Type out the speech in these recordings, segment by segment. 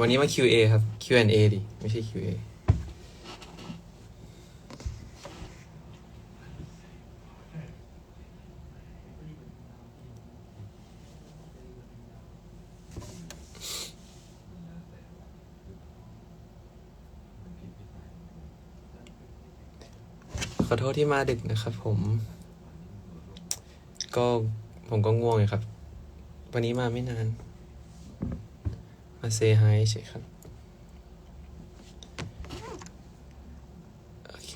วันนี้มา QA ครับ Q&A ดิ ไม่ใช่ QA ขอโทษที่มาดึกนะครับผม ก็ผมก็ง่วงอยู่ครับ วันนี้มาไม่นาน มาเซฮายเฉยครับ โอเค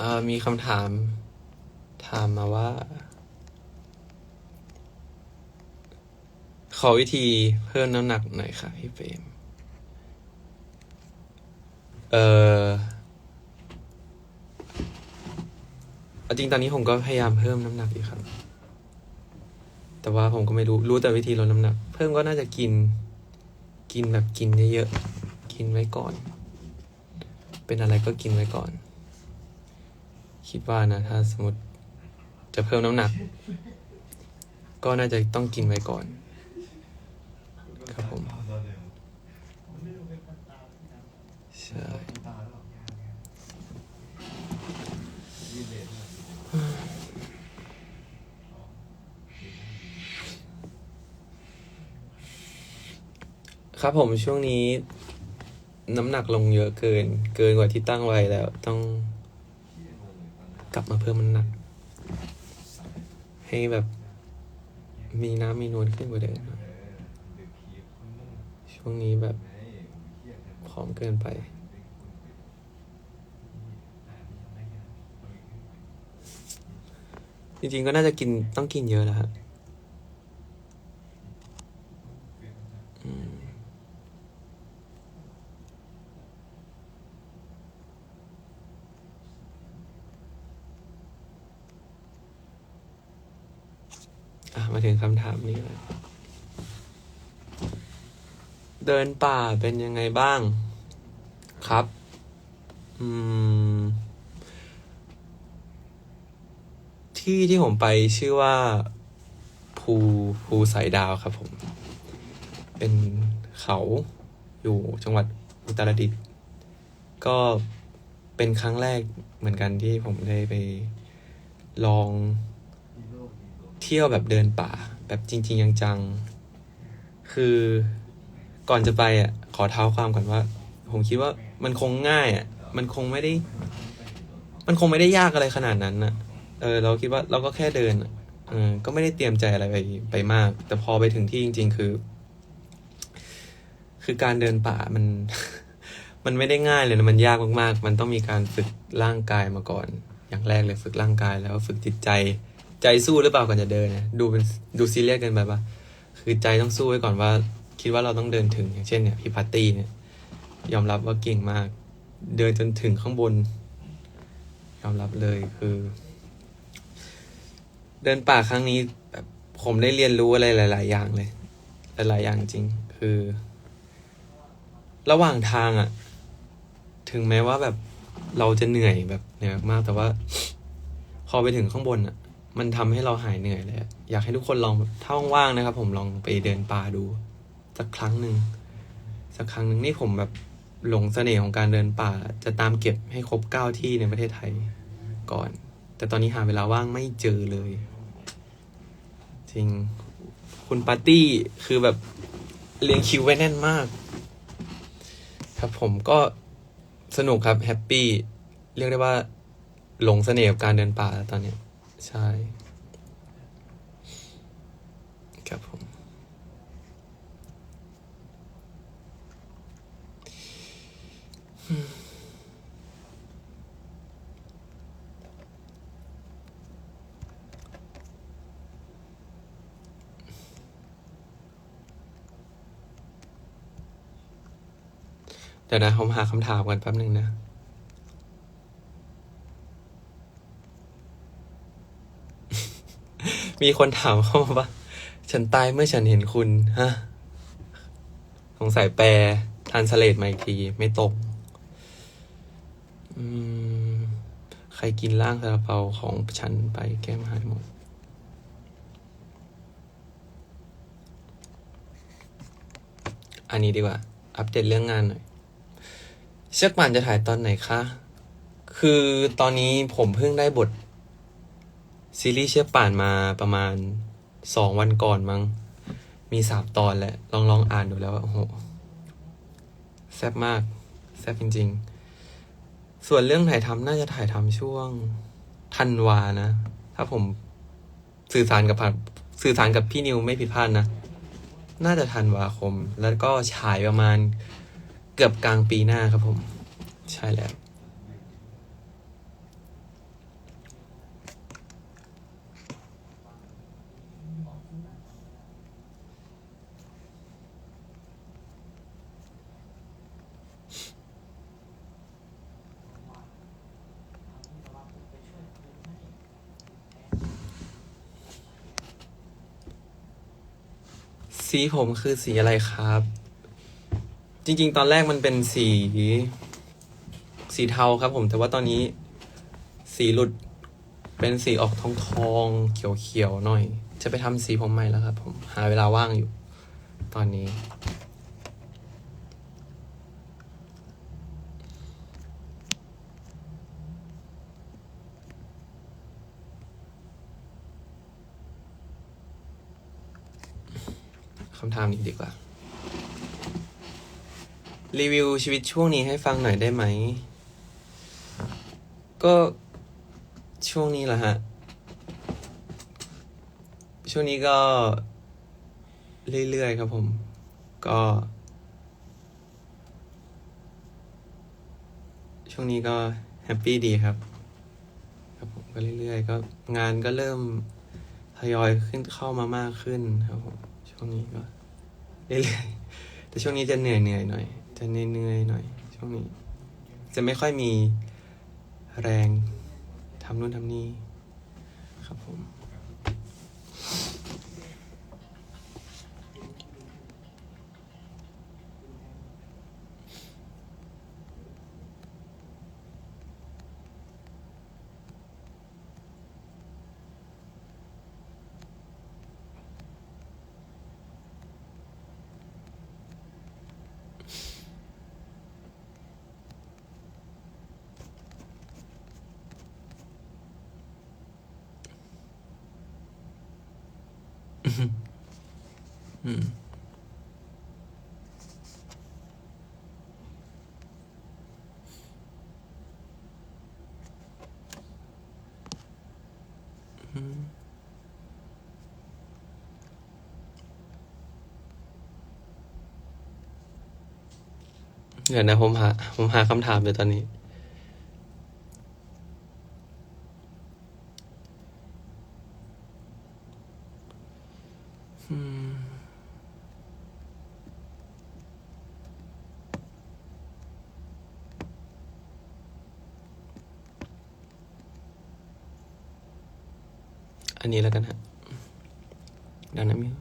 อ่อมีคำถาม ถามมาว่า ขอวิธีเพิ่มน้ำหนักหน่อยค่ะพี่เฟรม เออเอา จริงตอนนี้ผมก็พยายามเพิ่มน้ำหนักอยู่ครับ แต่ว่าผมก็ไม่รู้รู้แต่วิธีลดน้ำหนัก เพิ่มก็น่าจะกิน กินแบบกินเยอะๆกินไว้ก่อน เป็นอะไรก็กินไว้ก่อน คิดว่านะถ้าสมมติจะเพิ่มน้ำหนัก ก็น่าจะต้องกินไว้ก่อน ครับผม ใช่ ครับผมช่วงนี้ น้ำหนักลงเยอะเกิน เกินกว่าที่ตั้งไว้แล้ว ต้องกลับมาเพิ่มน้ำหนัก ให้แบบ มีน้ำมีนวลขึ้นกว่าเดิมช่วงนี้แบบผอมเกินไป จริงๆก็น่าจะกินต้องกินเยอะแล้วครับอืมอะ มาถึงคำถามนี้แล้วเดินป่าเป็นยังไงบ้าง ครับ อืม ที่ที่ผมไปชื่อว่าภูภูสายดาวครับผม เป็นเขาอยู่จังหวัดอุตรดิตถ์ก็เป็นครั้งแรกเหมือนกันที่ผมได้ไปลอง เที่ยวแบบเดินป่า แบบจริง ๆ จังๆ คือก่อนจะไปอะขอเท้าความก่อนว่า ผมคิดว่ามันคงง่ายอะมันคงไม่ได้ มันคงไม่ได้ยากอะไรขนาดนั้นน่ะ เออ เราคิดว่าเราก็แค่เดินอะเออก็ไม่ได้เตรียมใจอะไรไปไปมาก แต่พอไปถึงที่จริง ๆ คือ คือการเดินป่ามัน มันไม่ได้ง่ายเลยนะมันยากมากๆ มันต้องมีการฝึกร่างกายมาก่อน อย่างแรกเลยฝึกร่างกายแล้วฝึกจิตใจ ใจสู้หรือเปล่าก่อนจะเดินนะดูเป็นดูซีเรียสกันไปปะคือใจต้องสู้ไว้ก่อนว่า คิดว่าเราต้องเดินถึงอย่างเช่นเนี่ยพี่พัตตี้เนี่ย ยอมรับว่าเก่งมาก เดินจนถึงข้างบน ยอมรับเลยคือ เดินป่าครั้งนี้แบบผมได้เรียนรู้อะไรหลาย ๆ อย่างเลย หลาย ๆ อย่างจริง คือ ระหว่างทางอะ่ะ ถึงแม้ว่าแบบเราจะเหนื่อยแบบเหนื่อยมากแต่ว่า พอไปถึงข้างบนอะ่ะ มันทำให้เราหายเหนื่อยเลยอยากให้ทุกคนลองถ้าว่างๆนะครับ ผมลองไปเดินป่าดู สักครั้งหนึ่งสักครั้งหนึ่งนี่ผมแบบหลงเสน่ห์ของการเดินป่า จะตามเก็บให้ครบเก้าที่ในประเทศไทยก่อน แต่ตอนนี้หาเวลาว่างไม่เจอเลย จริง คุณปาร์ตี้คือแบบเรียงคิวไว้แน่นมาก ครับผมก็สนุกครับแฮปปี้เรียกได้ว่าหลงเสน่ห์กับการเดินป่าตอนนี้ ใช่ครับผมเดี๋ยวนะผมหาคำถามกันแป๊บหนึ่งนะ มีคนถามเข้ามาว่า ฉันตายเมื่อฉันเห็นคุณฮะสงสัยแปลทันสเลตมาอีกที ไม่ตรงอืม ใครกินร่างซาลาเปาของฉันไปแก้มหายหมด อันนี้ดีกว่า อัปเดตเรื่องงานหน่อย เชือกป่านจะถ่ายตอนไหนคะ คือตอนนี้ผมเพิ่งได้บท ซีรีส์เชือป่านมาประมาณสองวันก่อนมั้ง มีสามตอนแหละ ลองลองอ่านดูแล้วโอ้โหแซ่บมากแซ่บจริง ๆ ส่วนเรื่องถ่ายทำน่าจะถ่ายทำช่วงธันวานะ ถ้าผมสื่อสารกับสื่อสารกับพี่นิวไม่ผิดพลาดนะ น่าจะธันวาคม แล้วก็ฉายประมาณเกือบกลางปีหน้าครับผม ใช่แล้ว สีผมคือสีอะไรครับ จริง ๆ ตอนแรกมันเป็นสี สีเทาครับ ผม แต่ว่าตอนนี้ สีหลุดเป็นสีออกทองทองๆเขียวๆหน่อย จะไปทำสีผมใหม่แล้วครับ ผมหาเวลาว่างอยู่ ตอนนี้ำถามนี้ดีกว่า รีวิวชีวิตช่วงนี้ให้ฟังหน่อยได้ไหม ก็ช่วงนี้แหละฮะ ช่วงนี้ก็ เรื่อยๆครับผม ก็ ช่วงนี้ก็แฮปปี้ดีครับ ครับผมก็เรื่อยๆ ก็งานก็เริ่มทยอยขึ้นเข้ามามากขึ้นครับผมช่วงนี้ก็ เรื่อยๆแต่ช่วงนี้จะเหนื่อยเหนื่อยๆหน่อย จะเหนื่อยๆหน่อย ช่วงนี้ จะไม่ค่อยมีแรงทำนู่นทำนี่ครับผม อืมอืมเดี๋ยวนะผมหาผมหาคำถามอยู่ตอนนี้ อืม อันนี้แล้วกันฮะเดี๋ยวนะมิวใ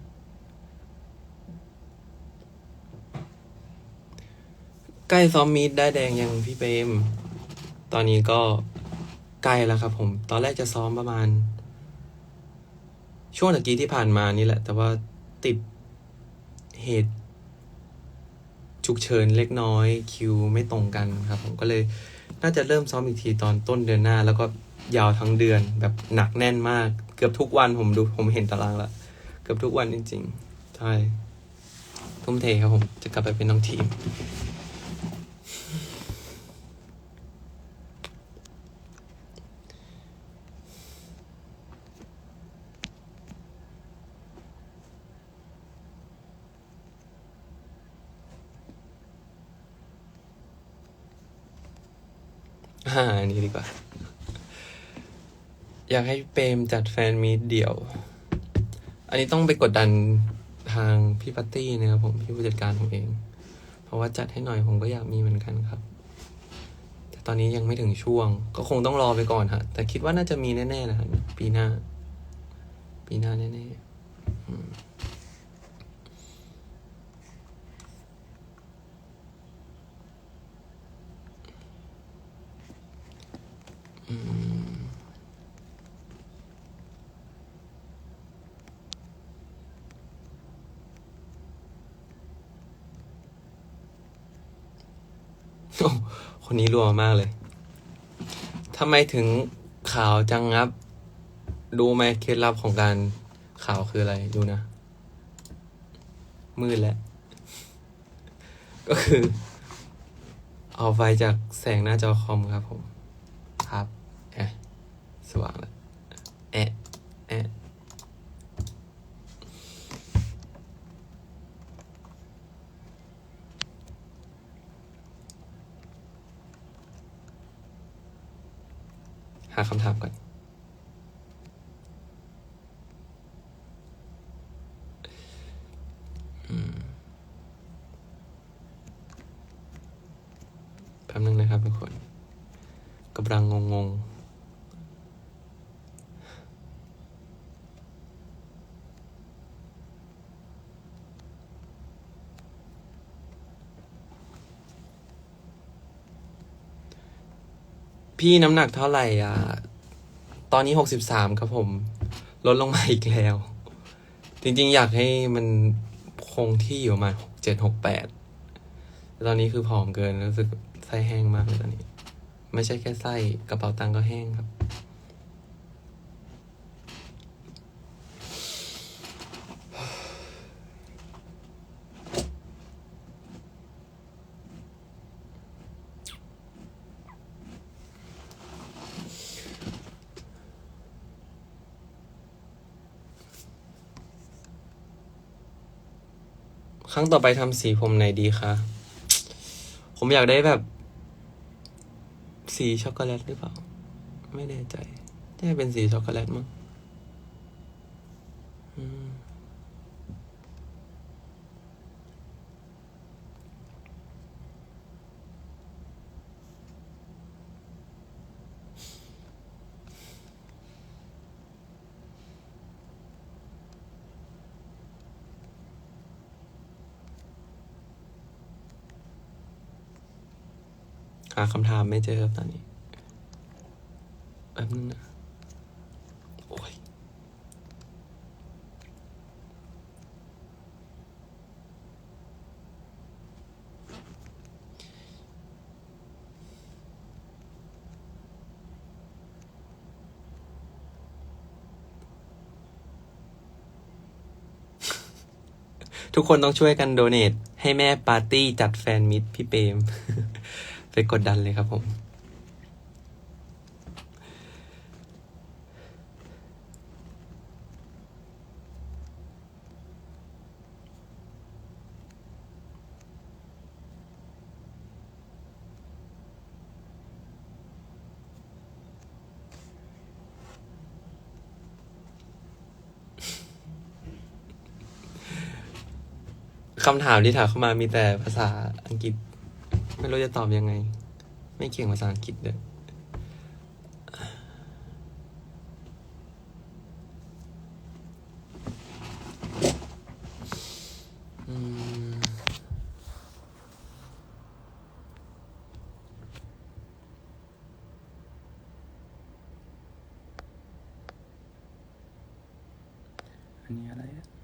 ก ล้ซ้อมมีดได้แดงยังพี่เปรมตอนนี้ก็ใกล้แล้วครับผม ตอนแรกจะซ้อมประมาณ ช่วงตะกี้ที่ผ่านมานี่แหละ แต่ว่าติดเหตุฉุกเฉินเล็กน้อยคิวไม่ตรงกันครับ ผมก็เลยน่าจะเริ่มซ้อมอีกทีตอนต้นเดือนหน้า แล้วก็ยาวทั้งเดือนแบบหนักแน่นมาก เกือบทุกวันผมดูผมเห็นตารางละเกือบทุกวันจริง ๆ ใช่ทุ่มเทครับผม จะกลับไปเป็นน้องทีม อ่าอันนี้ดีกว่า อยากให้เปมจัดแฟนมีเดี่ยว อันนี้ต้องไปกดดันทางพี่ปัตตี้นะครับผมพี่ผู้จัดการผมเอง เพราะว่าจัดให้หน่อยผมก็อยากมีเหมือนกันครับ แต่ตอนนี้ยังไม่ถึงช่วง ก็คงต้องรอไปก่อนฮะ แต่คิดว่าน่าจะมีแน่ๆนะฮะปีหน้า ปีหน้าแน่ๆอืม อืมโอ้ คนนี้รัวมากเลยทำไมถึงขาวจังงับ ดูไหมเคล็ดลับของการขาวคืออะไร ดูนะ มืดแล้ว ก็คือ เอาไฟจากแสงหน้าจอคอมครับผม ว่างแล้วแอะแอะหาคำถามก่อน แป๊บนึงนะครับทุกคนกำลังงงๆ พี่น้ำหนักเท่าไหร่อะ ตอนนี้หกสิบสามครับผม ลดลงมาอีกแล้ว จริง ๆ อยากให้มันคงที่อยู่ประมาณหกเจ็ดหกแปดแต่ตอนนี้คือผอมเกินรู้สึกไส้แห้งมากเลยตอนนี้ ไม่ใช่แค่ไส้กระเป๋าตังค์ก็แห้งครับ ครั้งต่อไปทำสีผมไหนดีคะ ผมอยากได้แบบ สีช็อกโกแลตหรือเปล่า ไม่แน่ใจน่าจะเป็นสีช็อกโกแลตมั้ง หาคำถามไม่เจอครับตอนนี้แป๊บนึงนะโอ้ยทุกคนต้องช่วยกันโดเนทให้แม่ปาร์ตี้จัดแฟนมิตรพี่เปรม ไปกดดันเลยครับผม คำถามที่ถามเข้ามามีแต่ภาษาอังกฤษ ไม่รู้จะตอบยังไง ไม่เก่งภาษาอังกฤษเลยอืมอันนี้อะไรอะ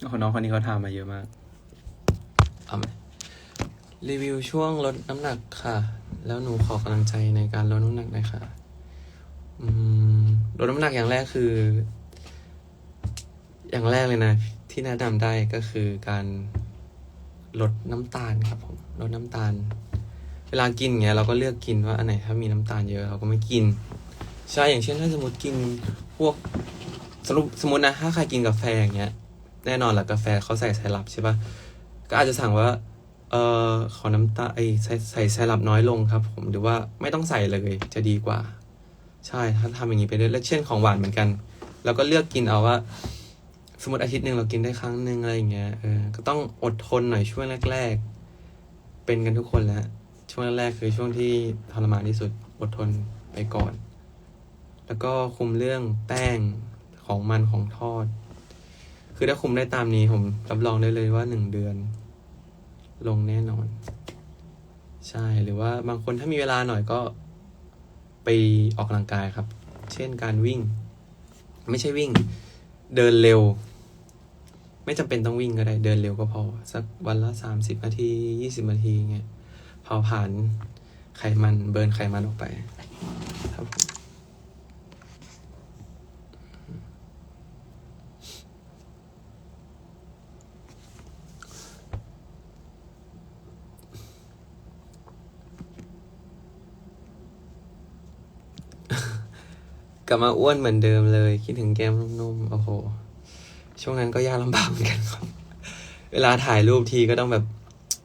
น้องคนนี้เขาถามาเยอะมาก เอาไหมรีวิวช่วงลดน้ำหนักค่ะ แล้วหนูขอกำลังใจในการลดน้ำหนักหน่อยค่ะลดน้ำหนักอย่างแรกคือ อย่างแรกเลยนะ ที่แนะนำได้ก็คือการลดน้ำตาลครับผมลดน้ำตาล เวลากินอย่างเงี้ยเราก็เลือกกินว่าอันไหนถ้ามีน้ำตาลเยอะเราก็ไม่กินใช่อย่างเช่นถ้าสมมติกินพวกสรุปสมมตินะถ้าใครกินกาแฟอย่างเงี้ย แน่นอนแหละกาแฟเขาใส่ไซรัปใช่ปะก็อาจจะสั่งว่า เออขอน้ำตาไอใส่ใส่ไซรัปน้อยลงครับ ผมหรือว่าไม่ต้องใส่เลยจะดีกว่า ใช่ถ้าทำอย่างนี้ไปเรื่อยแล้วเช่นของหวานเหมือนกันเราก็เลือกกินเอาว่า สมมติอาทิตย์หนึ่งเรากินได้ครั้งหนึ่งอะไรอย่างเงี้ยเออก็ต้องอดทนหน่อยช่วงแรก ๆ เป็นกันทุกคนแล้วช่วงแรกคือช่วงที่ทรมานที่สุดอดทนไปก่อน แล้วก็คุมเรื่องแป้งของมันของทอด คือถ้าคุมได้ตามนี้ผมรับรองได้เลยว่าหนึ่งเดือน ลงแน่นอน ใช่หรือว่าบางคนถ้ามีเวลาหน่อยก็ไปออกกำลังกายครับ เช่นการวิ่ง ไม่ใช่วิ่ง เดินเร็ว ไม่จำเป็นต้องวิ่งก็ได้ เดินเร็วก็พอ สักวันละสามสิบนาทียี่สิบนาทีเงี้ยเผาผ่านไขมันเบิร์นไขมันออกไป กลับมาอ้วนเหมือนเดิมเลย คิดถึงแก้มนุ่มๆโอ้โห ช่วงนั้นก็ยากลำบากเหมือนกันครับ เวลาถ่ายรูปทีก็ต้องแบบ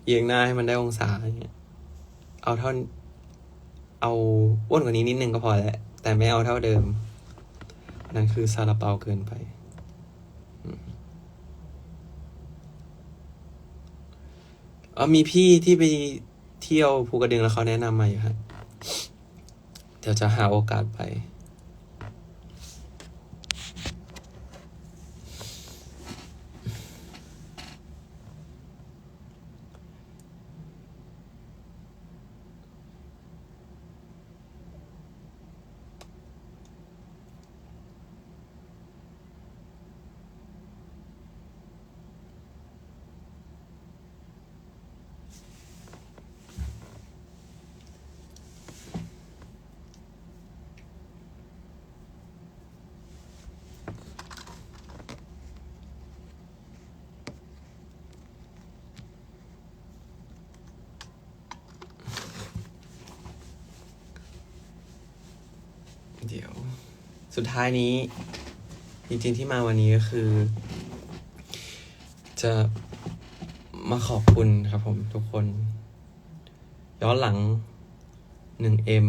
เอียงหน้าให้มันได้องศาอย่างเงี้ย เอาเท่า เอาอ้วนกว่านี้นิดนึงก็พอแล้ว แต่ไม่เอาเท่าเดิม นั่นคือซาลาเปาเกินไปอืมเออมีพี่ที่ไปเที่ยวภูกระดึงแล้วเขาแนะนำมาอยู่ครับ เดี๋ยวจะหาโอกาสไป เดี๋ยว สุดท้ายนี้ จริงๆที่มาวันนี้ก็คือ จะมาขอบคุณครับผมทุกคน ย้อนหลังหนึ่งเอ็ม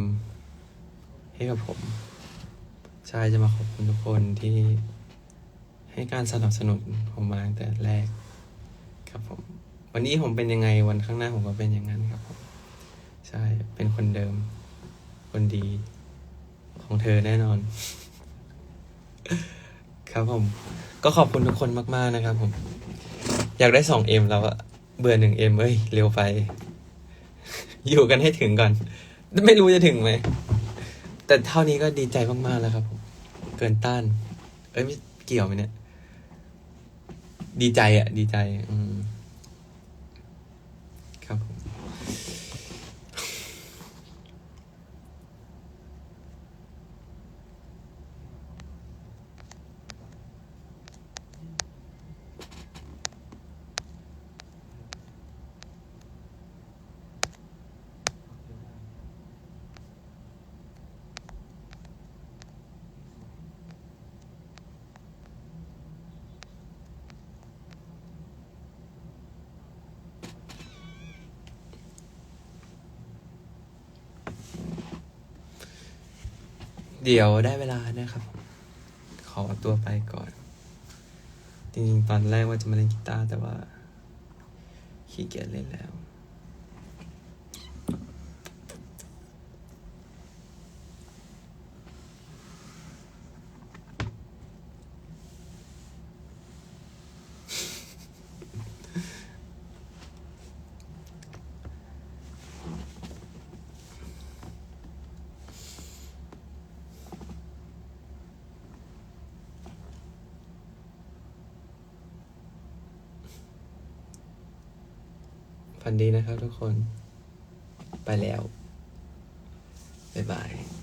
ให้กับผมใช่จะมาขอบคุณทุกคนที่ให้การสนับสนุนผมมาตั้งแต่แรก ครับผม วันนี้ผมเป็นยังไงวันข้างหน้าผมก็เป็นอย่างนั้นครับผม ใช่เป็นคนเดิม คนดี ของเธอแน่นอน ครับผม ก็ขอบคุณทุกคนมากๆนะครับ ผม อยากได้สองเอ็มแล้วอะเบื่อหนึ่งเอ็มเอ้ย เร็วไป อยู่กันให้ถึงก่อน ไม่รู้จะถึงไหม แต่เท่านี้ก็ดีใจมากๆแล้วครับผมเกินต้าน เอ้ยไม่เกี่ยวไหมเนี่ย ดีใจอะดีใจ อืม เดี๋ยวได้เวลานะครับ ขอตัวไปก่อน จริงๆ ตอนแรกว่าจะมาเล่นกีตาร์แต่ว่าขี้เกียจเล่นแล้ว ฝันดีนะครับทุกคน ไปแล้ว บ๊ายบาย